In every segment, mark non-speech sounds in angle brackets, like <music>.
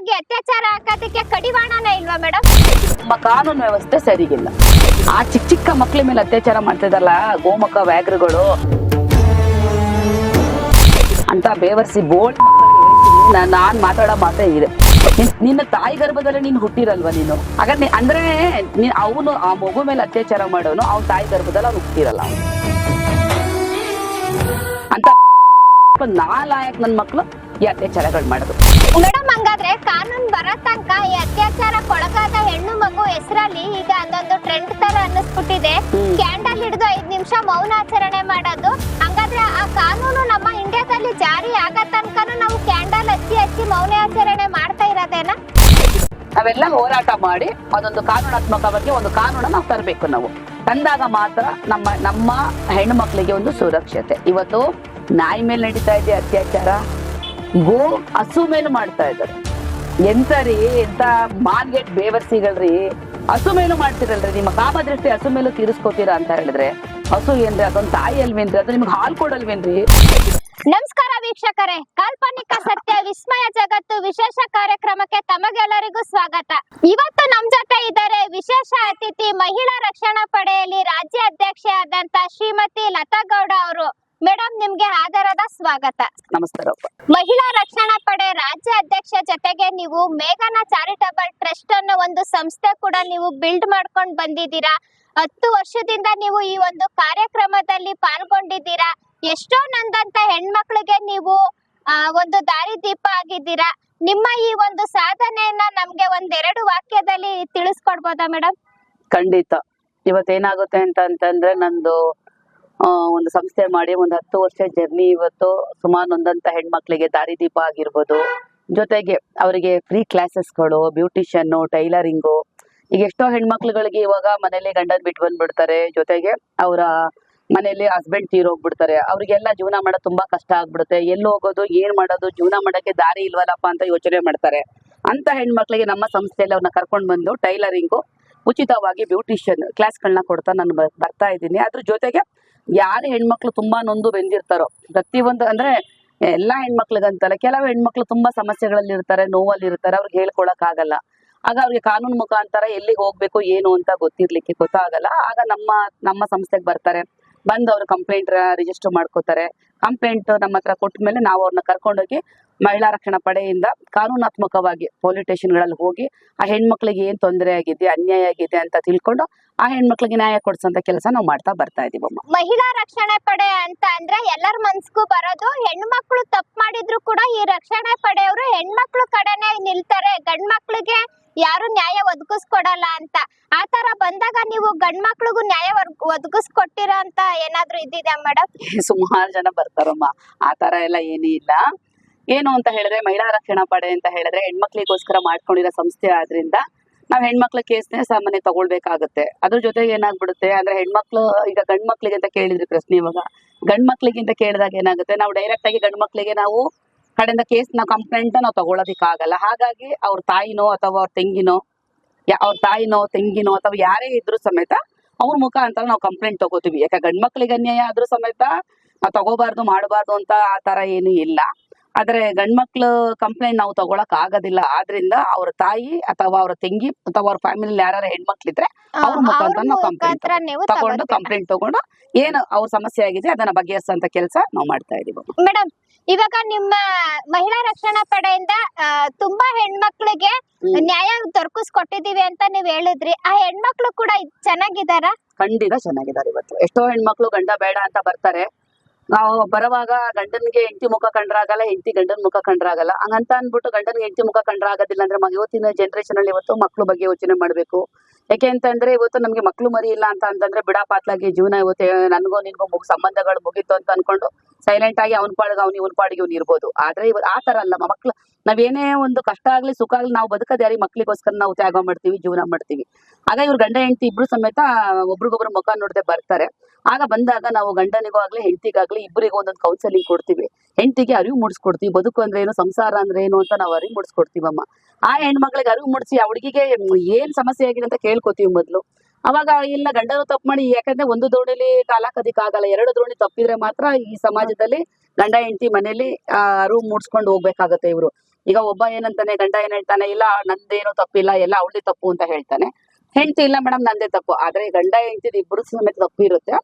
ಬಗ್ಗೆ ಅತ್ಯಾಚಾರ ಹಾಕೋದಕ್ಕೆ ಕಡಿವಾಣನೇ ಇಲ್ವಾ ಮೇಡಮ್ ನಮ್ಮ ಕಾನೂನು ವ್ಯವಸ್ಥೆ ಸರಿಗಿಲ್ಲ. ಆ ಚಿಕ್ಕ ಚಿಕ್ಕ ಮಕ್ಕಳ ಮೇಲೆ ಅತ್ಯಾಚಾರ ಮಾಡ್ತಿದ್ದಲ್ಲ ಗೋಮುಖ ವ್ಯಾಘ್ರಗಳು. ಅಂತ ಬೇವರ್ಸಿ ಬೋಲ್ಡ್ ನಾನ್ ಮಾತಾಡೋ ಮಾತ್ರ ಇದೆ. ನಿನ್- ನಿನ್ನ ತಾಯಿ ಗರ್ಭದಲ್ಲಿ ನೀನು ಹುಟ್ಟಿರಲ್ವಾ ನೀನು? ಹಾಗಾದ್ರೆ ನೀ- ಅಂದ್ರೆ ನೀನ್ ಅವನು ಆ ಮಗು ಮೇಲೆ ಅತ್ಯಾಚಾರ ಮಾಡೋನು ಅವ್ನ ತಾಯಿ ಗರ್ಭದಲ್ಲಿ ಅವ್ನು ಹುಟ್ಟಿರಲ್ಲ. ಅವ್ನು. ಅಂತ ನಾಲಾಯಕ್ ನನ್ ಮಕ್ಳು ಈ ಅತ್ಯಾಚಾರಗಳು ಮಾಡೋದು. ಮೇಡಮ್ ಹಂಗಾದ್ರೆ ಕಾನೂನು ಬರೋ ತನಕ ಈ ಅತ್ಯಾಚಾರಕ್ಕೊಳಗಾದ ಹೆಣ್ಣು ಮಗು ಹೆಸರಲ್ಲಿ ಈಗ ಅಂದೊಂದು ಟ್ರೆಂಡ್ ತರ ಅನ್ನಿಸ್ಬಿಟ್ಟಿದೆ. ಕ್ಯಾಂಡಲ್ ಹಿಡಿದು ಐದ್ ನಿಮಿಷ ಮೌನಾಚರಣೆ ಮಾಡೋದು. ಹಂಗಾದ್ರೆ ಆ ಕಾನೂನು ನಮ್ಮ ಇಂಡಿಯಾದಲ್ಲಿ ಜಾರಿ ಆಗ ತನಕನೂ ನಾವು ಕ್ಯಾಂಡಲ್ ಹಚ್ಚಿ ಹಚ್ಚಿ ಮೌನಾಚರಣೆ ಮಾಡ್ತಾ ಇರೋದೇನಾ? ನಾವೆಲ್ಲ ಹೋರಾಟ ಮಾಡಿ ಅದೊಂದು ಕಾನೂನಾತ್ಮಕವಾಗಿ ಒಂದು ಕಾನೂನ ನಾವು ತರಬೇಕು ನಾವು. ತಂದಾಗ ಮಾತ್ರ ನಮ್ಮ ನಮ್ಮ ಹೆಣ್ಣು ಮಕ್ಕಳಿಗೆ ಒಂದು ಸುರಕ್ಷತೆ. ಇವತ್ತು ನಾಯಿ ಮೇಲೆ ನಡೀತಾ ಇದೆ ಅತ್ಯಾಚಾರ. ಗೋ ಹಸು ಮೇಲೆ ಮಾಡ್ತಾ ಇದ್ದಾರೆ. ಎಂತ ರೀ, ಎಂತ ಮಾರ್ಗೆಟ್ ಬೇವರ್ಸಿಗಳ್ರಿ ಹಸು ಮೇಲೂ ಮಾಡ್ತಿರಲ್ರಿ, ನಿಮ್ಮ ಕಾಮದೃಷ್ಟಿ ಹಸು ಮೇಲೂ ತೀರಿಸ್ಕೋತೀರಾ ಅಂತ ಹೇಳಿದ್ರೆ. ಹಸು ಏನ್ರಿ, ಅದೊಂದು ತಾಯಿ ಅಲ್ವೇನ್ರಿ, ಅದು ನಿಮ್ಗೆ ಹಾಲು ಕೊಡಲ್ವೇನ್ರಿ? ನಮಸ್ಕಾರ ವೀಕ್ಷಕರೇ, ಕಾಲ್ಪನಿಕ ಸತ್ಯ, ವಿಸ್ಮಯ ಜಗತ್ತು ವಿಶೇಷ ಕಾರ್ಯಕ್ರಮಕ್ಕೆ ತಮಗೆಲ್ಲರಿಗೂ ಸ್ವಾಗತ. ಇವತ್ತು ನಮ್ ಜೊತೆ ಇದ್ದಾರೆ ವಿಶೇಷ ಅತಿಥಿ ಮಹಿಳಾ ರಕ್ಷಣಾ ಪಡೆಯಲ್ಲಿ ರಾಜ್ಯ ಅಧ್ಯಕ್ಷೆ ಆದಂತ ಶ್ರೀಮತಿ ಲತಾ ಗೌಡ ಅವರು. ಮೇಡಮ್ ನಿಮ್ಗೆ ಆಧಾರದ ಸ್ವಾಗತ. ನಮಸ್ಕಾರ ಮಹಿಳಾ ರಕ್ಷಣಾ ಪಡೆ ರಾಜ್ಯ ಅಧ್ಯಕ್ಷ ಜೊತೆಗೆ ನೀವು ಮೇಘನ ಚಾರಿಟಬಲ್ ಟ್ರಸ್ಟ್ ಅನ್ನೋ ಒಂದು ಸಂಸ್ಥೆ ಕೂಡ ನೀವು ಬಿಲ್ಡ್ ಮಾಡ್ಕೊಂಡು ಬಂದಿದ್ದೀರಾ? ಹತ್ತು ವರ್ಷದಿಂದ ನೀವು ಈ ಒಂದು ಕಾರ್ಯಕ್ರಮದಲ್ಲಿ ಪಾಲ್ಗೊಂಡಿದ್ದೀರಾ? ಎಷ್ಟೋ ನಂದಂತ ಹೆಣ್ಮಕ್ಳಿಗೆ ನೀವು ಒಂದು ದಾರಿ ದೀಪ ಆಗಿದ್ದೀರಾ? ನಿಮ್ಮ ಈ ಒಂದು ಸಾಧನೆಯನ್ನ ನಮ್ಗೆ ಒಂದೆರಡು ವಾಕ್ಯದಲ್ಲಿ ತಿಳಿಸ್ಕೊಡ್ಬೋದಾ ಮೇಡಮ್ ಖಂಡಿತ. ಇವತ್ತೇನಾಗುತ್ತೆ ಅಂತ ಅಂತಂದ್ರೆ ನಂದು ಒಂದು ಸಂಸ್ಥೆ ಮಾಡಿ ಒಂದು ಹತ್ತು ವರ್ಷ ಜರ್ನಿ ಇವತ್ತು ಸುಮಾರು ನೊಂದಂತ ಹೆಣ್ಮಕ್ಳಿಗೆ ದಾರಿದೀಪ ಆಗಿರ್ಬೋದು. ಜೊತೆಗೆ ಅವರಿಗೆ ಫ್ರೀ ಕ್ಲಾಸಸ್ಗಳು ಬ್ಯೂಟಿಷಿಯನ್ನು ಟೈಲರಿಂಗು ಈಗ ಎಷ್ಟೋ ಹೆಣ್ಮಕ್ಳುಗಳಿಗೆ ಇವಾಗ ಮನೇಲಿ ಗಂಡನ್ ಬಿಟ್ಟು ಬಂದ್ಬಿಡ್ತಾರೆ. ಜೊತೆಗೆ ಅವರ ಮನೇಲಿ ಹಸ್ಬೆಂಡ್ ತೀರೋಗ್ಬಿಡ್ತಾರೆ. ಅವ್ರಿಗೆಲ್ಲ ಜೀವನ ಮಾಡೋದು ತುಂಬಾ ಕಷ್ಟ ಆಗ್ಬಿಡುತ್ತೆ. ಎಲ್ಲಿ ಹೋಗೋದು, ಏನ್ ಮಾಡೋದು, ಜೀವನ ಮಾಡಕ್ಕೆ ದಾರಿ ಇಲ್ವಲ್ಲಪ್ಪ ಅಂತ ಯೋಚನೆ ಮಾಡ್ತಾರೆ. ಅಂತ ಹೆಣ್ಮಕ್ಳಿಗೆ ನಮ್ಮ ಸಂಸ್ಥೆಯಲ್ಲಿ ಅವ್ರನ್ನ ಕರ್ಕೊಂಡು ಬಂದು ಟೈಲರಿಂಗು ಉಚಿತವಾಗಿ ಬ್ಯೂಟಿಷಿಯನ್ ಕ್ಲಾಸ್ಗಳನ್ನ ಕೊಡ್ತಾ ನಾನು ಬರ್ತಾ ಇದ್ದೀನಿ. ಅದ್ರ ಜೊತೆಗೆ ಯಾರು ಹೆಣ್ಮಕ್ಳು ತುಂಬಾ ನೊಂದು ಬೆಂದಿರ್ತಾರೋ ಪ್ರತಿಯೊಂದು ಅಂದ್ರೆ ಎಲ್ಲಾ ಹೆಣ್ಮಕ್ಳಿಗಂತಲ್ಲ, ಕೆಲವು ಹೆಣ್ಮಕ್ಳು ತುಂಬಾ ಸಮಸ್ಯೆಗಳಲ್ಲಿ ಇರ್ತಾರೆ ನೋವಲ್ಲಿ ಇರ್ತಾರೆ ಅವ್ರಿಗೆ ಹೇಳ್ಕೊಳಕ್ ಆಗಲ್ಲ ಆಗ ಅವ್ರಿಗೆ ಕಾನೂನು ಮುಖಾಂತರ ಎಲ್ಲಿಗೆ ಹೋಗ್ಬೇಕು, ಏನು ಅಂತ ಗೊತ್ತಿರ್ಲಿಕ್ಕೆ ಗೊತ್ತಾಗಲ್ಲ. ಆಗ ನಮ್ಮ ನಮ್ಮ ಸಂಸ್ಥೆಗೆ ಬರ್ತಾರೆ. ಬಂದು ಅವ್ರು ಕಂಪ್ಲೇಂಟ್ ರಿಜಿಸ್ಟರ್ ಮಾಡ್ಕೋತಾರೆ. ಕಂಪ್ಲೇಂಟ್ ನಮ್ಮ ಹತ್ರ ಕೊಟ್ಟ ಮೇಲೆ ನಾವು ಅವ್ರನ್ನ ಕರ್ಕೊಂಡೋಗಿ ಮಹಿಳಾ ರಕ್ಷಣಾ ಪಡೆಯಿಂದ ಕಾನೂನಾತ್ಮಕವಾಗಿ ಪೊಲೀಸ್ ಸ್ಟೇಷನ್ಗಳಲ್ಲಿ ಹೋಗಿ ಆ ಹೆಣ್ಮಕ್ಳಿಗೆ ಏನ್ ತೊಂದರೆ ಆಗಿದೆ ಅನ್ಯಾಯ ಆಗಿದೆ ಅಂತ ತಿಳ್ಕೊಂಡು ಆ ಹೆಣ್ಮಕ್ಳಿಗೆ ನ್ಯಾಯ ಕೊಡ್ಸಂತ ಕೆಲಸ ನಾವು ಮಾಡ್ತಾ ಬರ್ತಾ ಇದೀವಮ್ಮ ಮಹಿಳಾ ರಕ್ಷಣಾ ಪಡೆ ಅಂತ ಅಂದ್ರೆ ಎಲ್ಲರ ಮನ್ಸ್ಗೂ ಬರೋದು ಹೆಣ್ಮಕ್ಳು ತಪ್ಪು ಮಾಡಿದ್ರು ಕೂಡ ಈ ರಕ್ಷಣಾ ಪಡೆಯವರು ಹೆಣ್ಮಕ್ಳು ಕಡೆನೆ ನಿಲ್ತಾರೆ ಗಂಡ್ ಮಕ್ಳಿಗೆ ಯಾರು ನ್ಯಾಯ ಒದಗಿಸ್ಕೊಡಲ್ಲ ಅಂತ. ಆತರ ತರ ಬಂದಾಗ ನೀವು ಗಂಡ್ ಮಕ್ಳಿಗೂ ನ್ಯಾಯ ಒದಗಿಸ್ಕೊಟ್ಟಿರೋ ಅಂತ ಏನಾದ್ರು ಇದ್ದಿದೆ ಮೇಡಮ್ <laughs> ಸುಮಾರು ಜನ ಬರ್ತಾರಮ್ಮ. ಆತರ ತರ ಎಲ್ಲ ಏನೂ ಇಲ್ಲ. ಏನು ಅಂತ ಹೇಳಿದ್ರೆ ಮಹಿಳಾ ರಕ್ಷಣಾ ಪಡೆ ಅಂತ ಹೇಳಿದ್ರೆ ಹೆಣ್ಮಕ್ಳಿಗೋಸ್ಕರ ಮಾಡ್ಕೊಂಡಿರೋ ಸಂಸ್ಥೆ ಆದ್ರಿಂದ ನಾವ್ ಹೆಣ್ಮಕ್ಳ ಕೇಸ್ನೇ ಸಾಮಾನ್ಯ ತಗೊಳ್ಬೇಕಾಗತ್ತೆ. ಅದ್ರ ಜೊತೆಗೆ ಏನಾಗ್ಬಿಡುತ್ತೆ ಅಂದ್ರೆ ಹೆಣ್ಮಕ್ಳು, ಈಗ ಗಂಡ್ ಮಕ್ಳಿಗೆ ಅಂತ ಕೇಳಿದ್ರಿ ಪ್ರಶ್ನೆ ಇವಾಗ. ಗಂಡ್ ಮಕ್ಳಿಗಿಂತ ಕೇಳಿದಾಗ ಏನಾಗುತ್ತೆ, ನಾವು ಡೈರೆಕ್ಟ್ ಆಗಿ ಗಂಡ್ ಮಕ್ಳಿಗೆ ನಾವು ಕಡೆಯಿಂದ ಕೇಸ್, ನಾವು ಕಂಪ್ಲೇಂಟ್ ನಾವು ತಗೊಳೋದಿಕ್ಕಾಗಲ್ಲ. ಹಾಗಾಗಿ ಅವ್ರ ತಾಯಿನೋ ಅಥವಾ ಅವ್ರ ತೆಂಗಿನೋ ಅವ್ರ ತಾಯಿನೋ, ತೆಂಗಿನೋ ಅಥವಾ ಯಾರೇ ಇದ್ರು ಸಮೇತ ಅವ್ರ ಮುಖಾಂತರ ನಾವು ಕಂಪ್ಲೇಂಟ್ ತಗೋತೀವಿ. ಯಾಕೆ ಗಂಡ್ ಮಕ್ಳಿಗೆ ಅನ್ಯಾಯ ಆದ್ರೂ ಸಮೇತ ನಾವು ತಗೋಬಾರ್ದು, ಮಾಡಬಾರ್ದು ಅಂತ ಆ ತರ ಏನು ಇಲ್ಲ. ಆದ್ರೆ ಗಂಡ್ ಮಕ್ಳು ಕಂಪ್ಲೇಂಟ್ ನಾವು ತಗೊಳಕ್ ಆಗೋದಿಲ್ಲ. ಆದ್ರಿಂದ ಅವ್ರ ತಾಯಿ ಅಥವಾ ಅವ್ರ ತಂಗಿ ಅಥವಾ ಅವ್ರ ಫ್ಯಾಮಿಲಿ ಯಾರು ಹೆಣ್ಮಕ್ಳಿದ್ರೆ ಅವ್ರ ಮುಖಾಂತರ ನಾವು ಕಂಪ್ಲೇಂಟ್ ತಗೊಂಡು ಕಂಪ್ಲೇಂಟ್ ತಗೊಂಡು ಏನು ಅವ್ರ ಸಮಸ್ಯೆ ಆಗಿದೆ ಅದನ್ನ ಬಗೆಹರಿಸುವಂತ ಕೆಲಸ ನಾವು ಮಾಡ್ತಾ ಇದೀವಿ ಮೇಡಮ್ ಇವಾಗ ನಿಮ್ಮ ಮಹಿಳಾ ರಕ್ಷಣಾ ಪಡೆಯಿಂದ ತುಂಬಾ ಹೆಣ್ಮಕ್ಳಿಗೆ ನ್ಯಾಯ ದೊರಕಿಸ್ಕೊಟ್ಟಿದೀವಿ ಅಂತ ನೀವ್ ಹೇಳಿದ್ರಿ. ಆ ಹೆಣ್ಮಕ್ಳು ಕೂಡ ಚೆನ್ನಾಗಿದಾರ ಖಂಡಿತ ಚೆನ್ನಾಗಿದ್ದಾರೆ ಇವತ್ತು. ಎಷ್ಟೋ ಹೆಣ್ಮಕ್ಳು ಗಂಡ ಬೇಡ ಅಂತ ಬರ್ತಾರೆ. ನಾವು ಬರುವಾಗ ಗಂಡನಿಗೆ ಹೆಂಡತಿ ಮುಖ ಕಂಡ್ರಾಗಲ್ಲ, ಹೆಂಡತಿ ಗಂಡನ ಮುಖ ಕಂಡ್ರಾಗಲ್ಲ. ಹಂಗಂತ ಅಂದ್ಬಿಟ್ಟು ಗಂಡನಿಗೆ ಹೆಂಡತಿ ಮುಖ ಕಂಡ್ರಾಗೋದಿಲ್ಲ ಅಂದ್ರೆ ಇವತ್ತಿನ ಜನರೇಷನ್ ಅಲ್ಲಿ ಇವತ್ತು ಮಕ್ಳು ಬಗ್ಗೆ ಯೋಚನೆ ಮಾಡ್ಬೇಕು. ಯಾಕೆ ಅಂತಂದ್ರೆ ಇವತ್ತು ನಮ್ಗೆ ಮಕ್ಳು ಮರಿ ಇಲ್ಲ ಅಂತ ಅಂತಂದ್ರೆ ಬಿಡಾ ಪಾತ್ಲಾಗಿ ಜೀವನ ಇವತ್ತು ನನ್ಗೋ ನಿನ್ಗೂ ಮುಗ್ ಸಂಬಂಧಗಳು ಮುಗೀತು ಅಂತ ಅನ್ಕೊಂಡು ಸೈಲೆಂಟ್ ಆಗಿ ಅವ್ನ ಪಾಡಿಗೆ ಅವ್ನು ಇವನ್ ಪಾಡಿಗೆ ಇವ್ನು ಇರ್ಬೋದು. ಆದ್ರೆ ಇವ್ ಆ ತರ ಅಲ್ಲ ಮಕ್ಳು ನಾವೇನೇ ಒಂದು ಕಷ್ಟ ಆಗ್ಲಿ ಸುಖ ಆಗ್ಲಿ ನಾವು ಬದುಕದ ಯಾರಿ ಮಕ್ಳಿಗೋಸ್ಕರ ನಾವು ತ್ಯಾಗ ಮಾಡ್ತೀವಿ, ಜೀವನ ಮಾಡ್ತೀವಿ. ಆಗ ಇವ್ರು ಗಂಡ ಹೆಂಡತಿ ಇಬ್ರು ಸಮೇತ ಒಬ್ರಿಗೊಬ್ರು ಮುಖ ನೋಡದೆ ಬರ್ತಾರೆ. ಆಗ ಬಂದಾಗ ನಾವು ಗಂಡನಿಗೂ ಆಗ್ಲಿ, ಹೆಂಡತಿಗಾಗ್ಲಿ ಇಬ್ಬರಿಗೂ ಒಂದೊಂದು ಕೌನ್ಸೆಲಿಂಗ್ ಕೊಡ್ತೀವಿ. ಹೆಂಡತಿಗೆ ಅರಿವು ಮೂಡಿಸ್ಕೊಡ್ತೀವಿ. ಬದುಕು ಅಂದ್ರೆ ಏನು, ಸಂಸಾರ ಅಂದ್ರೆ ಏನು ಅಂತ ನಾವು ಅರಿವು ಮೂಡಿಸ್ಕೊಡ್ತೀವಮ್ಮ ಆ ಹೆಣ್ಮಕ್ಳಿಗೆ ಅರಿವು ಮೂಡಿಸಿ ಆ ಹುಡುಗಿಗೆ ಏನ್ ಸಮಸ್ಯೆ ಆಗಿದೆ ಅಂತ ಕೇಳ್ಕೊತೀವಿ ಮೊದ್ಲು. ಅವಾಗ ಇಲ್ಲ, ಗಂಡನು ತಪ್ಪು ಮಾಡಿ, ಯಾಕಂದ್ರೆ ಒಂದು ದೋಣಿಲಿ ಕಾಲ ಆಗಲ್ಲ. ಎರಡು ದೋಣಿ ತಪ್ಪಿದ್ರೆ ಮಾತ್ರ ಈ ಸಮಾಜದಲ್ಲಿ ಗಂಡ, ಹೆಂಡತಿ ಮನೇಲಿ ಅರಿವು ಮೂಡಿಸ್ಕೊಂಡು ಹೋಗ್ಬೇಕಾಗತ್ತೆ ಇವರು. ಈಗ ಒಬ್ಬ ಏನಂತಾನೆ, ಗಂಡ ಏನ್ ಹೇಳ್ತಾನೆ, ಇಲ್ಲ, ನಂದೇನು ತಪ್ಪಿಲ್ಲ, ಎಲ್ಲ ಅವಳದೇ ತಪ್ಪು ಅಂತ ಹೇಳ್ತಾನೆ. ಹೆಂಡತಿ ಇಲ್ಲ, ಮೇಡಮ್, ನಂದೇ ತಪ್ಪು. ಆದ್ರೆ ಗಂಡ ಹೆಂಡತಿ ಇಬ್ರು ಸಮೇತ ತಪ್ಪು ಇರುತ್ತೆ.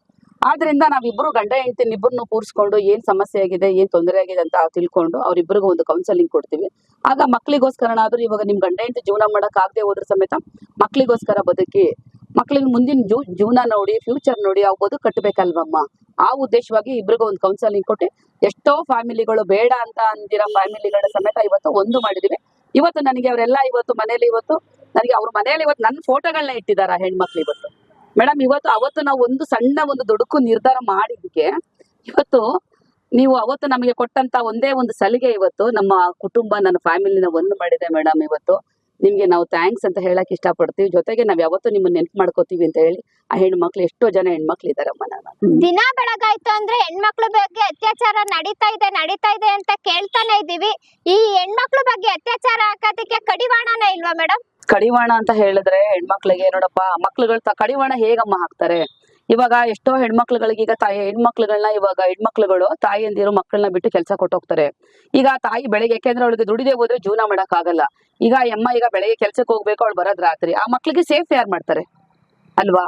ಆದ್ರಿಂದ ನಾವಿಬ್ರು ಗಂಡ ಹೆಂಡತಿ ಇಬ್ಬರನ್ನು ಕೂರಿಸ್ಕೊಂಡು ಏನ್ ಸಮಸ್ಯೆ ಆಗಿದೆ, ಏನ್ ತೊಂದರೆ ಆಗಿದೆ ಅಂತ ತಿಳ್ಕೊಂಡು ಅವ್ರಿಬ್ರಿಗೂ ಒಂದು ಕೌನ್ಸೆಲಿಂಗ್ ಕೊಡ್ತೀವಿ. ಆಗ ಮಕ್ಳಿಗೋಸ್ಕರನಾದ್ರೂ ಇವಾಗ ನಿಮ್ ಗಂಡ ಹೆಂಡತಿ ಜೀವನ ಮಾಡಕ್ ಆಗದೆ ಹೋದ್ರ ಸಮೇತ ಮಕ್ಳಿಗೋಸ್ಕರ ಬದುಕಿ, ಮಕ್ಳಿಗೆ ಮುಂದಿನ ಜೀವ ಜೀವನ ನೋಡಿ ಫ್ಯೂಚರ್ ನೋಡಿ ಅವ್ ಬದುಕು ಕಟ್ಟಬೇಕಲ್ವಮ್ಮ ಆ ಉದ್ದೇಶವಾಗಿ ಇಬ್ರಿಗೂ ಒಂದು ಕೌನ್ಸೆಲಿಂಗ್ ಕೊಟ್ಟು ಎಷ್ಟೋ ಫ್ಯಾಮಿಲಿಗಳು ಬೇಡ ಅಂತ ಅಂದಿರೋ ಫ್ಯಾಮಿಲಿಗಳ ಸಮೇತ ಇವತ್ತು ಒಂದು ಮಾಡಿದೀವಿ. ಇವತ್ತು ನನಗೆ ಅವರೆಲ್ಲ ಇವತ್ತು ಮನೇಲಿ ಇವತ್ತು, ನನಗೆ ಅವ್ರ ಮನೆಯಲ್ಲಿ ಇವತ್ತು ನನ್ನ ಫೋಟೋಗಳನ್ನ ಇಟ್ಟಿದ್ದಾರೆ ಹೆಣ್ಮಕ್ಳು ಇವತ್ತು. ಮೇಡಮ್, ಇವತ್ತು, ಅವತ್ತು ನಾವು ಒಂದು ಸಣ್ಣ ಒಂದು ದುಡುಕು ನಿರ್ಧಾರ ಮಾಡಿದ್ದಕ್ಕೆ ಇವತ್ತು ನೀವು ಅವತ್ತು ನಮಗೆ ಕೊಟ್ಟಂತ ಒಂದೇ ಒಂದು ಸಲಿಗೆ ಇವತ್ತು ನಮ್ಮ ಕುಟುಂಬ, ನನ್ನ ಫ್ಯಾಮಿಲಿನ ಒಂದು ಮಾಡಿದೆ ಮೇಡಮ್ ಇವತ್ತು. ನಿಮ್ಗೆ ನಾವು ಥ್ಯಾಂಕ್ಸ್ ಅಂತ ಹೇಳಕ್ ಇಷ್ಟಪಡ್ತೀವಿ. ಜೊತೆಗೆ ನಾವ್ ಯಾವತ್ತೂ ನಿಮ್ಮನ್ನ ನೆನ್ಪ್ ಮಾಡ್ಕೋತೀವಿ ಅಂತ ಹೇಳಿ ಆ ಹೆಣ್ಮಕ್ಳು, ಎಷ್ಟೋ ಜನ ಹೆಣ್ಮಕ್ಳು ಇದಾರಮ್ಮ ದಿನ ಬೆಳಗಾಯ್ತು ಅಂದ್ರೆ ಹೆಣ್ಮಕ್ಳು ಬಗ್ಗೆ ಅತ್ಯಾಚಾರ ನಡೀತಾ ಇದೆ ನಡೀತಾ ಇದೆ ಅಂತ ಕೇಳ್ತಾನೆ ಇದೀವಿ ಈ ಹೆಣ್ಮಕ್ಳು ಬಗ್ಗೆ ಅತ್ಯಾಚಾರ ಹಾಕೋದಕ್ಕೆ ಕಡಿವಾಣನೇ ಇಲ್ವಾ ಮೇಡಮ್? ಕಡಿವಾಣ ಅಂತ ಹೇಳಿದ್ರೆ ಹೆಣ್ಮಕ್ಳಿಗೆ, ನೋಡಪ್ಪ, ಮಕ್ಳುಗಳು ಕಡಿವಾಣ ಹೇಗಮ್ಮ ಹಾಕ್ತಾರೆ? ಇವಾಗ ಎಷ್ಟೋ ಹೆಣ್ಮಕ್ಳುಗಳಿಗೆ ಈಗ ತಾಯಿ ಹೆಣ್ಮಕ್ಳುಗಳನ್ನ ಇವಾಗ ಹೆಣ್ಮಕ್ಳುಗಳು ತಾಯಿಯಂದಿರು ಮಕ್ಕಳನ್ನ ಬಿಟ್ಟು ಕೆಲಸ ಕೊಟ್ಟೋಗ್ತಾರೆ. ಈಗ ತಾಯಿ ಬೆಳಿಗ್ಗೆ, ಯಾಕೆಂದ್ರೆ ಅವಳಿಗೆ ದುಡಿದೇ ಹೋದ್ರೆ ಜೀವನ ಮಾಡಕ್ ಆಗಲ್ಲ ಈಗ ಅಮ್ಮ ಈಗ ಬೆಳಗ್ಗೆ ಕೆಲ್ಸಕ್ಕೆ ಹೋಗ್ಬೇಕು, ಅವಳು ಬರೋದ್ ರಾತ್ರಿ. ಆ ಮಕ್ಳಿಗೆ ಸೇಫ್ ಯಾರು ಮಾಡ್ತಾರೆ? ಅಲ್ವಾ?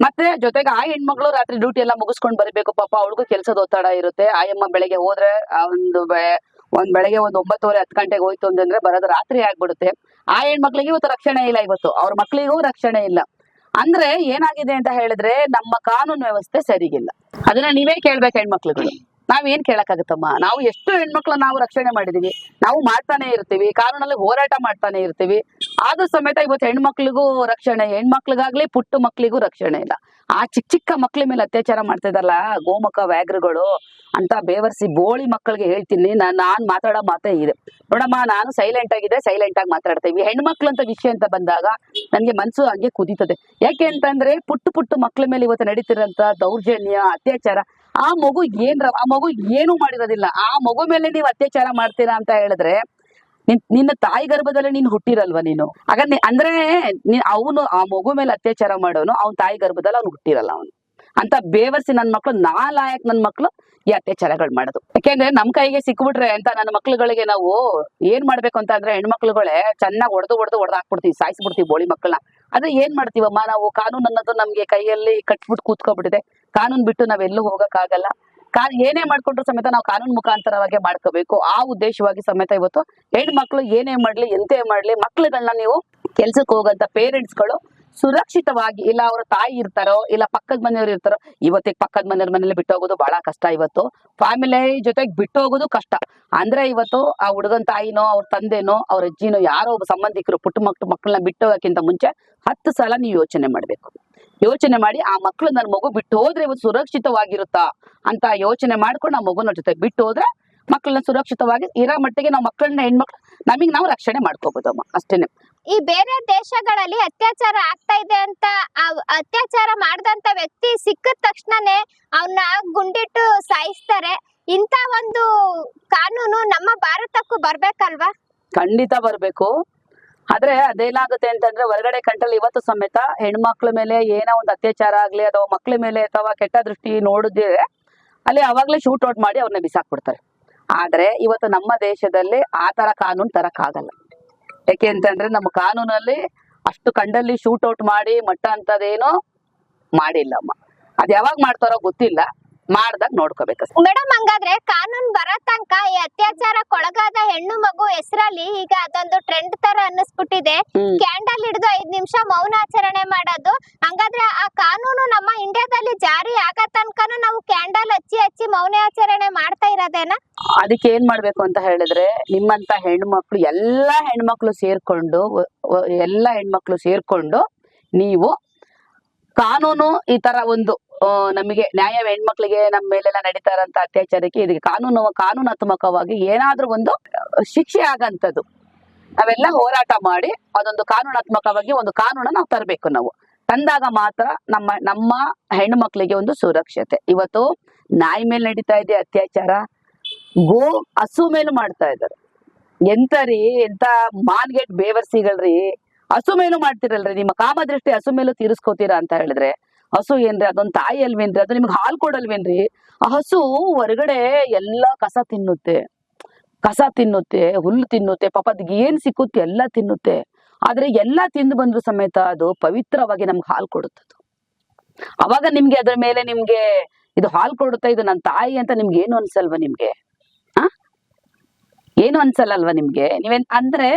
ಮತ್ತೆ ಜೊತೆಗೆ ಆ ಹೆಣ್ಮಕ್ಳು ರಾತ್ರಿ ಡ್ಯೂಟಿ ಎಲ್ಲ ಮುಗಿಸ್ಕೊಂಡ್ ಬರಬೇಕು. ಪಾಪ ಅವಳಿಗೂ ಕೆಲಸದ ಒತ್ತಡ ಇರುತ್ತೆ. ಆ ಅಮ್ಮ ಬೆಳಗ್ಗೆ ಹೋದ್ರೆ ಒಂದು ಒಂದ್ ಬೆಳಗ್ಗೆ ಒಂದ್ ಒಂಬತ್ತುವರೆ ಹತ್ತು ಗಂಟೆಗೆ ಹೋಯ್ತು ಅಂತಂದ್ರೆ ಬರೋದು ರಾತ್ರಿ ಆಗ್ಬಿಡುತ್ತೆ. ಆ ಹೆಣ್ಮಕ್ಳಿಗೆ ಇವತ್ತು ರಕ್ಷಣೆ ಇಲ್ಲ ಇವತ್ತು. ಅವ್ರ ಮಕ್ಳಿಗೂ ರಕ್ಷಣೆ ಇಲ್ಲ. ಅಂದ್ರೆ ಏನಾಗಿದೆ ಅಂತ ಹೇಳಿದ್ರೆ ನಮ್ಮ ಕಾನೂನು ವ್ಯವಸ್ಥೆ ಸರಿಗಿಲ್ಲ. ಅದನ್ನ ನೀವೇ ಕೇಳ್ಬೇಕು ಹೆಣ್ಮಕ್ಳುಗಳು. ನಾವೇನ್ ಕೇಳಕ್ಕಾಗತ್ತಮ್ಮ? ನಾವು ಎಷ್ಟು ಹೆಣ್ಮಕ್ಳು ನಾವು ರಕ್ಷಣೆ ಮಾಡಿದೀವಿ. ನಾವು ಮಾಡ್ತಾನೆ ಇರ್ತೀವಿ. ಕಾನೂನಲ್ಲಿ ಹೋರಾಟ ಮಾಡ್ತಾನೆ ಇರ್ತೀವಿ. ಆದ್ರೂ ಸಮೇತ ಇವತ್ತು ಹೆಣ್ಮಕ್ಳಿಗೂ ರಕ್ಷಣೆ, ಹೆಣ್ಮಕ್ಳಿಗಾಗ್ಲಿ ಪುಟ್ಟ ಮಕ್ಳಿಗೂ ರಕ್ಷಣೆ ಇಲ್ಲ. ಆ ಚಿಕ್ಕ ಚಿಕ್ಕ ಮಕ್ಳ ಮೇಲೆ ಅತ್ಯಾಚಾರ ಮಾಡ್ತಿದ್ದಲ್ಲ ಗೋಮುಖ ವ್ಯಾಘ್ರಗಳು, ಅಂತ ಬೇವರ್ಸಿ ಬೋಳಿ ಮಕ್ಕಳಿಗೆ ಹೇಳ್ತೀನಿ ನಾನ್ ನಾನ್ ಮಾತಾಡೋ ಮಾತೇ ಇದೆ. ನೋಡಮ್ಮ, ನಾನು ಸೈಲೆಂಟ್ ಆಗಿದೆ ಸೈಲೆಂಟ್ ಆಗಿ ಮಾತಾಡ್ತೇವೆ. ಹೆಣ್ಮಕ್ಳು ಅಂತ ವಿಷಯ ಅಂತ ಬಂದಾಗ ನನಗೆ ಮನ್ಸು ಹಂಗೆ ಕುದೀತದೆ. ಯಾಕೆ ಅಂತಂದ್ರೆ ಪುಟ್ಟ ಪುಟ್ಟ ಮಕ್ಳ ಮೇಲೆ ಇವತ್ತು ನಡೀತಿರೋಂತ ದೌರ್ಜನ್ಯ, ಅತ್ಯಾಚಾರ, ಆ ಮಗು ಏನ್ರ, ಆ ಮಗು ಏನು ಮಾಡಿರೋದಿಲ್ಲ. ಆ ಮಗು ಮೇಲೆ ನೀವು ಅತ್ಯಾಚಾರ ಮಾಡ್ತೀರಾ ಅಂತ ಹೇಳಿದ್ರೆ ನಿನ್ನ ತಾಯಿ ಗರ್ಭದಲ್ಲಿ ನೀನ್ ಹುಟ್ಟಿರಲ್ವಾ ನೀನು? ಹಾಗೆ ಅಂದ್ರೆ ಅವನು ಆ ಮಗು ಮೇಲೆ ಅತ್ಯಾಚಾರ ಮಾಡೋನು, ಅವ್ನ ತಾಯಿ ಗರ್ಭದಲ್ಲಿ ಅವ್ನು ಹುಟ್ಟಿರಲ್ಲ ಅವನು. ಅಂತ ಬೇವರ್ಸಿ ನನ್ ಮಕ್ಳು ನಾಲಾಯಕ್ ನನ್ ಮಕ್ಳು ಈ ಅತ್ಯಾಚಾರಗಳು ಮಾಡೋದು. ಯಾಕೆಂದ್ರೆ ನಮ್ ಕೈಗೆ ಸಿಕ್ಬಿಟ್ರೆ ಅಂತ ನನ್ನ ಮಕ್ಳುಗಳಿಗೆ ನಾವು ಏನ್ ಮಾಡ್ಬೇಕು ಅಂತ ಅಂದ್ರೆ ಹೆಣ್ಮಕ್ಳುಗಳೇ ಚೆನ್ನಾಗಿ ಒಡೆದು ಹೊಡೆದು ಹೊಡೆದು ಹಾಕ್ಬಿಡ್ತೀವಿ, ಸಾಯಿಸ್ಬಿಡ್ತೀವಿ ಬೋಳಿ ಮಕ್ಕಳನ್ನ. ಆದ್ರೆ ಏನ್ ಮಾಡ್ತೀವಮ್ಮ ನಾವು? ಕಾನೂನು ಅನ್ನೋದು ನಮ್ಗೆ ಕೈಯಲ್ಲಿ ಕಟ್ಬಿಟ್ಟು ಕೂತ್ಕೊಬಿಟ್ಟಿದೆ. ಕಾನೂನು ಬಿಟ್ಟು ನಾವೆಲ್ಲೂ ಹೋಗಕ್ಕಾಗಲ್ಲ. ಏನೇ ಮಾಡ್ಕೊಂಡ್ರು ಸಮೇತ ನಾವು ಕಾನೂನು ಮುಖಾಂತರವಾಗಿ ಮಾಡ್ಕೋಬೇಕು. ಆ ಉದ್ದೇಶವಾಗಿ ಸಮೇತ ಇವತ್ತು ಹೆಣ್ಮಕ್ಳು ಏನೇ ಮಾಡ್ಲಿ, ಎಂತೇ ಮಾಡ್ಲಿ ಮಕ್ಳುಗಳನ್ನ ನೀವು ಕೆಲ್ಸಕ್ಕೆ ಹೋಗಂತ ಪೇರೆಂಟ್ಸ್ಗಳು ಸುರಕ್ಷಿತವಾಗಿ ಇಲ್ಲ ಅವ್ರ ತಾಯಿ ಇರ್ತಾರೋ, ಇಲ್ಲ ಪಕ್ಕದ ಮನೆಯವ್ರು ಇರ್ತಾರೋ, ಇವತ್ತಿಗೆ ಪಕ್ಕದ ಮನೆಯವ್ರ ಮನೇಲಿ ಬಿಟ್ಟು ಹೋಗೋದು ಬಹಳ ಕಷ್ಟ ಇವತ್ತು. ಫ್ಯಾಮಿಲಿ ಜೊತೆಗೆ ಬಿಟ್ಟು ಹೋಗೋದು ಕಷ್ಟ. ಅಂದ್ರೆ ಇವತ್ತು ಆ ಹುಡುಗನ ತಾಯಿನೋ, ಅವ್ರ ತಂದೆನೋ, ಅವ್ರ ಅಜ್ಜಿನೋ ಯಾರೋ ಒಬ್ಬ ಸಂಬಂಧಿಕರು ಪುಟ್ಟ ಮಕ್ಳು ಮಕ್ಕಳನ್ನ ಬಿಟ್ಟು ಹೋಗೋಕ್ಕಿಂತ ಮುಂಚೆ ಹತ್ತು ಸಲ ನೀವು ಯೋಚನೆ ಮಾಡ್ಬೇಕು. ಯೋಚನೆ ಮಾಡಿ ಆ ಮಕ್ಳು ನನ್ನ ಮಗು ಬಿಟ್ಟು ಹೋದ್ರೆ ಇವತ್ತು ಸುರಕ್ಷಿತವಾಗಿರುತ್ತಾ ಅಂತ ಯೋಚನೆ ಮಾಡ್ಕೊಂಡು ಆ ಮಗುನ ಜೊತೆ ಬಿಟ್ಟು ಹೋದ್ರೆ ಮಕ್ಕಳನ್ನ ಸುರಕ್ಷಿತವಾಗಿ ಇರೋ ಮಟ್ಟಿಗೆ ನಾವು ಮಕ್ಕಳನ್ನ ಹೆಣ್ಮಕ್ಳು ನಮಗೆ ನಾವು ರಕ್ಷಣೆ ಮಾಡ್ಕೋಬಹುದಮ್ಮ. ಅಷ್ಟೇನೆ. ಈ ಬೇರೆ ದೇಶಗಳಲ್ಲಿ ಅತ್ಯಾಚಾರ ಆಗ್ತಾ ಇದೆ ಅಂತ ಅತ್ಯಾಚಾರ ಮಾಡಿದಂತ ವ್ಯಕ್ತಿ ಸಿಕ್ಕಿದ ತಕ್ಷಣನೇ ಅವನ್ನ ಗುಂಡಿಟ್ಟು ಸಾಯಿಸ್ತಾರೆ. ಇಂತ ಒಂದು ಕಾನೂನು ನಮ್ಮ ಭಾರತಕ್ಕೂ ಬರ್ಬೇಕಲ್ವಾ? ಖಂಡಿತ ಬರ್ಬೇಕು. ಆದ್ರೆ ಅದೇನಾಗುತ್ತೆ ಅಂತಂದ್ರೆ ಹೊರಗಡೆ ಕಂಟ್ರಲ್ಲಿ ಇವತ್ತು ಸಮೇತ ಹೆಣ್ಮಕ್ಳ ಮೇಲೆ ಏನೋ ಒಂದು ಅತ್ಯಾಚಾರ ಆಗ್ಲಿ ಅಥವಾ ಮಕ್ಳ ಮೇಲೆ ಅಥವಾ ಕೆಟ್ಟ ದೃಷ್ಟಿ ನೋಡಿದ್ರೆ ಅಲ್ಲಿ ಅವಾಗ್ಲೇ ಶೂಟ್ ಔಟ್ ಮಾಡಿ ಅವ್ರನ್ನ ಬಿಸಾಕ್ಬಿಡ್ತಾರೆ. ಆದ್ರೆ ಇವತ್ತು ನಮ್ಮ ದೇಶದಲ್ಲಿ ಆ ತರ ಕಾನೂನು ತರಕ್ ಆಗಲ್ಲ. ಯಾಕೆ ಅಂತಂದ್ರೆ ನಮ್ಮ ಕಾನೂನಲ್ಲಿ ಅಷ್ಟು ಕಂಡಲ್ಲಿ ಶೂಟ್ ಔಟ್ ಮಾಡಿ ಮಟ್ಟ ಅಂತದೇನೋ ಮಾಡಿಲ್ಲಮ್ಮ. ಅದ್ ಯಾವಾಗ ಮಾಡ್ತಾರೋ ಗೊತ್ತಿಲ್ಲ. ಮಾಡ್ದಾಗ ನೋಡ್ಕೋಬೇಕು. ಮೇಡಮ್ ಹಂಗಾದ್ರೆ ಕಾನೂನ್ ಬರೋ ತನಕ ಈ ಅತ್ಯಾಚಾರಕ್ಕೊಳಗಾದ ಹೆಣ್ಣು ಮಗು ಹೆಸರಲ್ಲಿ ಈಗ ಅದೊಂದು ಟ್ರೆಂಡ್ ತರ ಅನ್ನಿಸ್ಬಿಟ್ಟಿದೆ. ಕ್ಯಾಂಡಲ್ ಹಿಡಿದು ಐದ್ ನಿಮಿಷ ಮೌನಾಚರಣೆ ಮಾಡೋದು. ಹಂಗಾದ್ರೆ ಆ ಕಾನೂನು ನಮ್ಮ ಇಂಡಿಯಾದಲ್ಲಿ ಜಾರಿ ಆಗೋ ತನಕನೂ ನಾವು ಕ್ಯಾಂಡಲ್ ಹಚ್ಚಿ ಹಚ್ಚಿ ಮೌನಾಚರಣೆ ಮಾಡ್ತಾ ಇರೋದೇನಾ? ಅದಕ್ಕೆ ಏನ್ ಮಾಡ್ಬೇಕು ಅಂತ ಹೇಳಿದ್ರೆ ನಿಮ್ಮಂತ ಹೆಣ್ಮಕ್ಳು ಎಲ್ಲಾ ಹೆಣ್ಮಕ್ಳು ಸೇರ್ಕೊಂಡು ಎಲ್ಲಾ ಹೆಣ್ಮಕ್ಳು ಸೇರ್ಕೊಂಡು ನೀವು ಕಾನೂನು ಈ ತರ ಒಂದು ನಮಗೆ ನ್ಯಾಯ ಹೆಣ್ಮಕ್ಳಿಗೆ ನಮ್ಮ ಮೇಲೆಲ್ಲ ನಡೀತಾ ಇರೋಂತ ಅತ್ಯಾಚಾರಕ್ಕೆ ಇದಕ್ಕೆ ಕಾನೂನು, ಕಾನೂನಾತ್ಮಕವಾಗಿ ಏನಾದ್ರೂ ಒಂದು ಶಿಕ್ಷೆ ಆಗಂತದ್ದು. ನಾವೆಲ್ಲ ಹೋರಾಟ ಮಾಡಿ ಅದೊಂದು ಕಾನೂನಾತ್ಮಕವಾಗಿ ಒಂದು ಕಾನೂನ ನಾವು ತರಬೇಕು ನಾವು. ತಂದಾಗ ಮಾತ್ರ ನಮ್ಮ ನಮ್ಮ ಹೆಣ್ಮಕ್ಳಿಗೆ ಒಂದು ಸುರಕ್ಷತೆ. ಇವತ್ತು ನಾಯಿ ಮೇಲೆ ನಡೀತಾ ಇದೆ ಅತ್ಯಾಚಾರ. ಗೋ ಹಸು ಮೇಲೂ ಮಾಡ್ತಾ ಇದ್ದಾರೆ. ಎಂತ ರೀ ಎಂತ ಮಾನ್ಗೆಟ್ ಬೇವರ್ಸಿಗಳ್ರಿ. ಹಸು ಮೇಲೂ ಮಾಡ್ತಿರಲ್ರಿ, ನಿಮ್ಮ ಕಾಮದೃಷ್ಟಿ ಹಸು ಮೇಲೂ ತೀರಿಸ್ಕೋತೀರಾ ಅಂತ ಹೇಳಿದ್ರೆ ಹಸು ಏನ್ರಿ? ಅದೊಂದ್ ತಾಯಿ ಅಲ್ವೇನ್ರಿ? ಅದು ನಿಮ್ಗೆ ಹಾಲು ಕೊಡಲ್ವೇನ್ರಿ? ಆ ಹಸು ಹೊರಗಡೆ ಎಲ್ಲಾ ಕಸ ತಿನ್ನುತ್ತೆ. ಕಸ ತಿನ್ನುತ್ತೆ ಹುಲ್ಲು ತಿನ್ನುತ್ತೆ, ಪಾಪ ಅದ್ಗೆ ಏನ್ ಸಿಕ್ಕುತ್ತೆ ಎಲ್ಲ ತಿನ್ನುತ್ತೆ. ಆದ್ರೆ ಎಲ್ಲಾ ತಿಂದು ಬಂದ್ರು ಸಮೇತ ಅದು ಪವಿತ್ರವಾಗಿ ನಮ್ಗೆ ಹಾಲು ಕೊಡುತ್ತದು. ಅವಾಗ ನಿಮ್ಗೆ ಅದ್ರ ಮೇಲೆ ನಿಮ್ಗೆ ಇದು ಹಾಲು ಕೊಡುತ್ತೆ ಇದು ನನ್ನ ತಾಯಿ ಅಂತ ನಿಮ್ಗೆ ಏನು ಅನ್ಸಲ್ವಾ ನಿಮ್ಗೆ? ಆ? ಏನು ಅನ್ಸಲ್ಲಲ್ವಾ ನಿಮ್ಗೆ? ನೀವೇನ್ ಅಂದ್ರೆ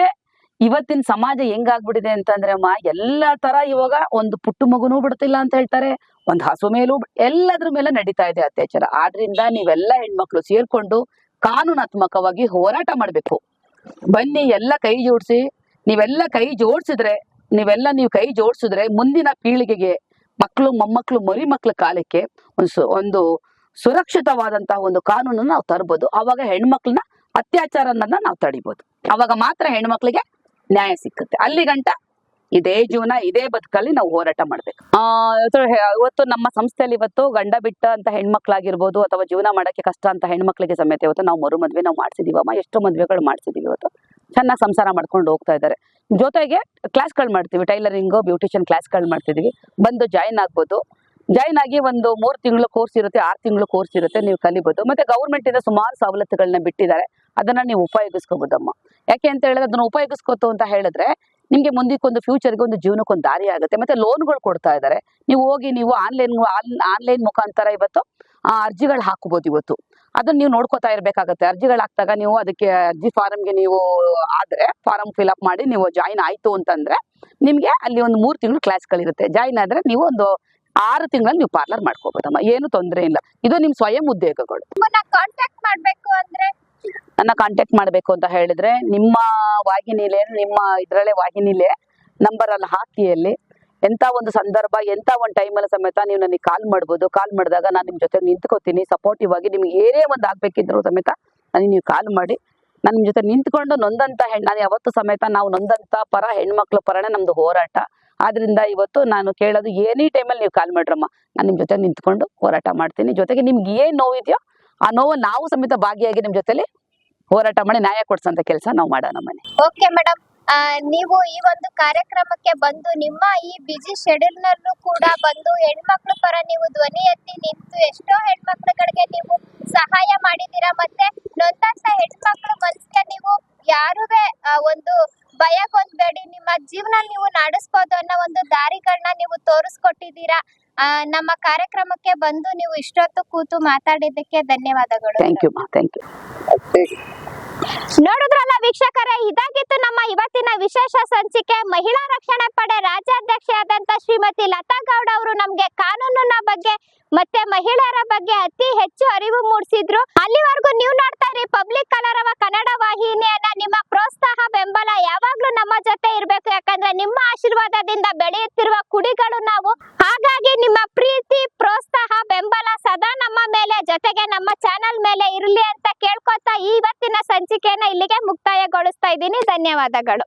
ಇವತ್ತಿನ ಸಮಾಜ ಹೆಂಗಾಗ್ಬಿಟ್ಟಿದೆ ಅಂತಂದ್ರೆ, ಅಮ್ಮ, ಎಲ್ಲಾ ತರ ಇವಾಗ ಒಂದು ಪುಟ್ಟು ಮಗುನೂ ಬಿಡ್ತಿಲ್ಲ ಅಂತ ಹೇಳ್ತಾರೆ, ಒಂದ್ ಹಸು ಮೇಲೂ ಎಲ್ಲದ್ರ ಮೇಲೆ ನಡೀತಾ ಇದೆ ಅತ್ಯಾಚಾರ. ಆದ್ರಿಂದ ನೀವೆಲ್ಲ ಹೆಣ್ಮಕ್ಳು ಸೇರ್ಕೊಂಡು ಕಾನೂನಾತ್ಮಕವಾಗಿ ಹೋರಾಟ ಮಾಡ್ಬೇಕು. ಬನ್ನಿ, ಎಲ್ಲ ಕೈ ಜೋಡಿಸಿ, ನೀವೆಲ್ಲ ಕೈ ಜೋಡಿಸಿದ್ರೆ, ನೀವೆಲ್ಲ ನೀವು ಕೈ ಜೋಡಿಸಿದ್ರೆ ಮುಂದಿನ ಪೀಳಿಗೆಗೆ ಮಕ್ಕಳು ಮೊಮ್ಮಕ್ಕಳು ಮರಿ ಮಕ್ಕಳ ಕಾಲಕ್ಕೆ ಒಂದು ಒಂದು ಸುರಕ್ಷಿತವಾದಂತಹ ಒಂದು ಕಾನೂನನ್ನು ನಾವು ತರ್ಬೋದು. ಅವಾಗ ಹೆಣ್ಮಕ್ಳನ್ನ ಅತ್ಯಾಚಾರ ಅನ್ನೋದನ್ನ ನಾವು ತಡಿಬೋದು. ಅವಾಗ ಮಾತ್ರ ಹೆಣ್ಮಕ್ಳಿಗೆ ನ್ಯಾಯ ಸಿಕ್ಕುತ್ತೆ. ಅಲ್ಲಿ ಗಂಟ ಇದೇ ಜೀವನ, ಇದೇ ಬದುಕಲ್ಲಿ ನಾವು ಹೋರಾಟ ಮಾಡ್ಬೇಕು. ಆ ಇವತ್ತು ನಮ್ಮ ಸಂಸ್ಥೆಯಲ್ಲಿ ಇವತ್ತು ಗಂಡ ಬಿಟ್ಟ ಅಂತ ಹೆಣ್ಮಕ್ಳಾಗಿರ್ಬೋದು ಅಥವಾ ಜೀವನ ಮಾಡಕ್ಕೆ ಕಷ್ಟ ಅಂತ ಹೆಣ್ಮಕ್ಳಿಗೆ ಸಮೇತ ಇವತ್ತು ನಾವು ಮರು ಮದ್ವೆ ನಾವು ಮಾಡ್ಸಿದೀವಿ. ಅಮ್ಮ, ಎಷ್ಟು ಮದ್ವೆಗಳು ಮಾಡ್ಸಿದೀವಿ ಇವತ್ತು. ಚೆನ್ನಾಗಿ ಸಂಸಾರ ಮಾಡ್ಕೊಂಡು ಹೋಗ್ತಾ ಇದ್ದಾರೆ. ಜೊತೆಗೆ ಕ್ಲಾಸ್ಗಳು ಮಾಡ್ತೀವಿ. ಟೈಲರಿಂಗ್, ಬ್ಯೂಟಿಷಿಯನ್ ಕ್ಲಾಸ್ಗಳು ಮಾಡ್ತಿದೀವಿ. ಬಂದು ಜಾಯಿನ್ ಆಗ್ಬೋದು. ಜಾಯಿನ್ ಆಗಿ ಒಂದು ಮೂರು ತಿಂಗಳು ಕೋರ್ಸ್ ಇರುತ್ತೆ, ಆರು ತಿಂಗಳು ಕೋರ್ಸ್ ಇರುತ್ತೆ, ನೀವು ಕಲಿಬಹುದು ಮತ್ತೆ ಗೌರ್ಮೆಂಟ್ ಇಂದ ಸುಮಾರು ಸವಲತ್ತುಗಳನ್ನ ಬಿಟ್ಟಿದ್ದಾರೆ. ಅದನ್ನ ನೀವು ಉಪಯೋಗಿಸ್ಕೋಬಹುದಮ್ಮ ಯಾಕೆ ಅಂತ ಹೇಳಿದ್ರೆ ಅದನ್ನ ಉಪಯೋಗಿಸ್ಕೋತು ಅಂತ ಹೇಳಿದ್ರೆ ನಿಮ್ಗೆ ಮುಂದಕ್ಕೊಂದು ಫ್ಯೂಚರ್ಗೆ ಒಂದು ಜೀವನಕ್ಕೆ ಒಂದು ದಾರಿ ಆಗುತ್ತೆ. ಮತ್ತೆ ಲೋನ್ಗಳು ಕೊಡ್ತಾ ಇದ್ದಾರೆ ನೀವು ಹೋಗಿ ನೀವು ಆನ್ಲೈನ್ ಆನ್ಲೈನ್ ಮುಖಾಂತರ ಇವತ್ತು ಅರ್ಜಿಗಳು ಹಾಕಬಹುದು ಇವತ್ತು. ಅದನ್ನ ನೀವು ನೋಡ್ಕೋತಾ ಇರ್ಬೇಕಾಗತ್ತೆ. ಅರ್ಜಿಗಳು ಹಾಕ್ದಾಗ ನೀವು ಅದಕ್ಕೆ ಅರ್ಜಿ ಫಾರಂಗೆ ನೀವು ಆದ್ರೆ ಫಾರಂ ಫಿಲ್ ಅಪ್ ಮಾಡಿ ನೀವು ಜಾಯಿನ್ ಆಯ್ತು ಅಂತಂದ್ರೆ ನಿಮ್ಗೆ ಅಲ್ಲಿ ಒಂದು ಮೂರು ತಿಂಗಳು ಕ್ಲಾಸ್ಗಳಿರುತ್ತೆ ಜಾಯಿನ್ ಆದ್ರೆ ನೀವು ಒಂದು ಆರು ತಿಂಗಳಲ್ಲಿ ನೀವು ಪಾರ್ಲರ್ ಮಾಡ್ಕೋಬಹುದಮ್ಮ ಏನು ತೊಂದರೆ ಇಲ್ಲ. ಇದು ನಿಮ್ ಸ್ವಯಂ ಉದ್ಯೋಗಗಳು. ಕಾಂಟ್ಯಾಕ್ಟ್ ಮಾಡ್ಬೇಕು ಅಂದ್ರೆ ನನ್ನ ಕಾಂಟ್ಯಾಕ್ಟ್ ಮಾಡ್ಬೇಕು ಅಂತ ಹೇಳಿದ್ರೆ, ನಿಮ್ಮ ವಾಹಿನಿಲೇ, ನಿಮ್ಮ ಇದ್ರಲ್ಲೇ ವಾಹಿನಿಲೇ ನಂಬರ್ ಅಲ್ಲಿ ಹಾಕಿ ಅಲ್ಲಿ. ಎಂತ ಒಂದು ಸಂದರ್ಭ, ಎಂತ ಒಂದು ಟೈಮಲ್ಲಿ ಸಮೇತ ನೀವು ನನಗೆ ಕಾಲ್ ಮಾಡ್ಬೋದು. ಕಾಲ್ ಮಾಡಿದಾಗ ನಾನು ನಿಮ್ ಜೊತೆ ನಿಂತ್ಕೋತೀನಿ. ಸಪೋರ್ಟಿವ್ ಆಗಿ ನಿಮ್ಗೆ ಏನೇ ಒಂದು ಆಗ್ಬೇಕಿದ್ರು ಸಮೇತ ನನಗೆ ನೀವು ಕಾಲ್ ಮಾಡಿ. ನಾನು ನಿಮ್ ಜೊತೆ ನಿಂತ್ಕೊಂಡು ನೊಂದಂತ ಹೆಣ್ಣು ನಾನು ಯಾವತ್ತು ಸಮೇತ ನಾವು ನೊಂದಂತ ಪರ, ಹೆಣ್ಮಕ್ಳು ಪರನೇ ನಮ್ದು ಹೋರಾಟ. ಆದ್ರಿಂದ ಇವತ್ತು ನಾನು ಕೇಳೋದು, ಏನಿ ಟೈಮಲ್ಲಿ ನೀವು ಕಾಲ್ ಮಾಡ್ರಮ್ಮ, ನಾನು ನಿಮ್ ಜೊತೆ ನಿಂತ್ಕೊಂಡು ಹೋರಾಟ ಮಾಡ್ತೀನಿ. ಜೊತೆಗೆ ನಿಮ್ಗೆ ಏನ್ ನೋವಿದೆಯೋ ಆ ನೋವು ನಾವು ಸಮೇತ ಭಾಗಿಯಾಗಿ ನಿಮ್ ಜೊತೆಲಿ ಹೋರಾಟ ಮಾಡಿ ನ್ಯಾಯ ಕೊಡ್ಸಂತ ಕೆಲಸ ನಾವು ಮಾಡೋಣ ಮನೆ. ಓಕೆ ಮೇಡಮ್ ನೀವು ಈ ಒಂದು ಕಾರ್ಯಕ್ರಮಕ್ಕೆ ಬಂದು ನಿಮ್ಮ ಈ ಬಿಜಿ ಶೆಡ್ಯೂಲ್ ನಲ್ಲೂ ಕೂಡ ಬಂದು ಹೆಣ್ಮಕ್ಳ ಪರ ನೀವು ಧ್ವನಿ ಎತ್ತಿ ನಿಂತು ಎಷ್ಟೋ ಹೆಣ್ಮಕ್ಳುಗಳಿಗೆ ನೀವು ಸಹಾಯ ಮಾಡಿದ್ದೀರಾ ಮತ್ತೆ ನೊಂದಂತ ಹೆಣ್ಮಕ್ಳು ಮನಸ್ಸಿಗೆ ನೀವು ಯಾರುವೆ ಒಂದು ಭಯ ಹೊಂದಬೇಡಿ. ನಿಮ್ಮ ಜೀವನ ನೀವು ನಡೆಸ್ಬೋದು ಅನ್ನೋ ಒಂದು ದಾರಿಗಳನ್ನ ನೀವು ತೋರಿಸ್ಕೊಟ್ಟಿದ್ದೀರಾ? ನಮ್ಮ ಕಾರ್ಯಕ್ರಮಕ್ಕೆ ಬಂದು ನೀವು ಇಷ್ಟೊತ್ತು ಕೂತು ಮಾತಾಡಿದ್ದಕ್ಕೆ ಧನ್ಯವಾದಗಳು. ಥ್ಯಾಂಕ್ ಯು ಥ್ಯಾಂಕ್ ಯು ನೋಡಿದ್ರಲ್ಲ ವೀಕ್ಷಕರೇ ಇದಾಗಿತ್ತು ನಮ್ಮ ಇವತ್ತಿನ ವಿಶೇಷ ಸಂಚಿಕೆ. ಮಹಿಳಾ ರಕ್ಷಣಾ ಪಡೆ ರಾಜ್ಯಾಧ್ಯಕ್ಷೆ ಆದಂತ ಶ್ರೀಮತಿ ಲತಾ ಗೌಡ ಅವರು ನಮ್ಗೆ ಕಾನೂನಿನ ಬಗ್ಗೆ ಮತ್ತೆ ಮಹಿಳೆಯರ ಬಗ್ಗೆ ಅತಿ ಹೆಚ್ಚು ಅರಿವು ಮೂಡಿಸಿದ್ರು. ಅಲ್ಲಿವರೆಗೂ ನೀವು ನೋಡ್ತಾ ಇರಿ ಪಬ್ಲಿಕ್ ಕಲರವ ಕನ್ನಡ ವಾಹಿನಿಯನ್ನ. ನಿಮ್ಮ ಪ್ರೋತ್ಸಾಹ, ಬೆಂಬಲ ಯಾವಾಗ್ಲೂ ನಮ್ಮ ಜೊತೆ ಇರ್ಬೇಕು. ಯಾಕಂದ್ರೆ ನಿಮ್ಮ ಆಶೀರ್ವಾದದಿಂದ ಬೆಳೆಯುತ್ತಿರುವ ಕುಡಿಗಳು ನಾವು. ಹಾಗಾಗಿ ನಿಮ್ಮ ಪ್ರೀತಿ, ಪ್ರೋತ್ಸಾಹ, ಬೆಂಬಲ ಸದಾ ನಮ್ಮ ಮೇಲೆ, ಜೊತೆಗೆ ನಮ್ಮ ಚಾನೆಲ್ ಮೇಲೆ ಇರಲಿ ಅಂತ ಕೇಳ್ಕೊತಾ ಇವತ್ತಿನ ಸಂಚಿಕೆಯನ್ನ ಇಲ್ಲಿಗೆ ಮುಕ್ತಾಯಗೊಳಿಸ್ತಾ ಇದ್ದೀನಿ. ಧನ್ಯವಾದಗಳು.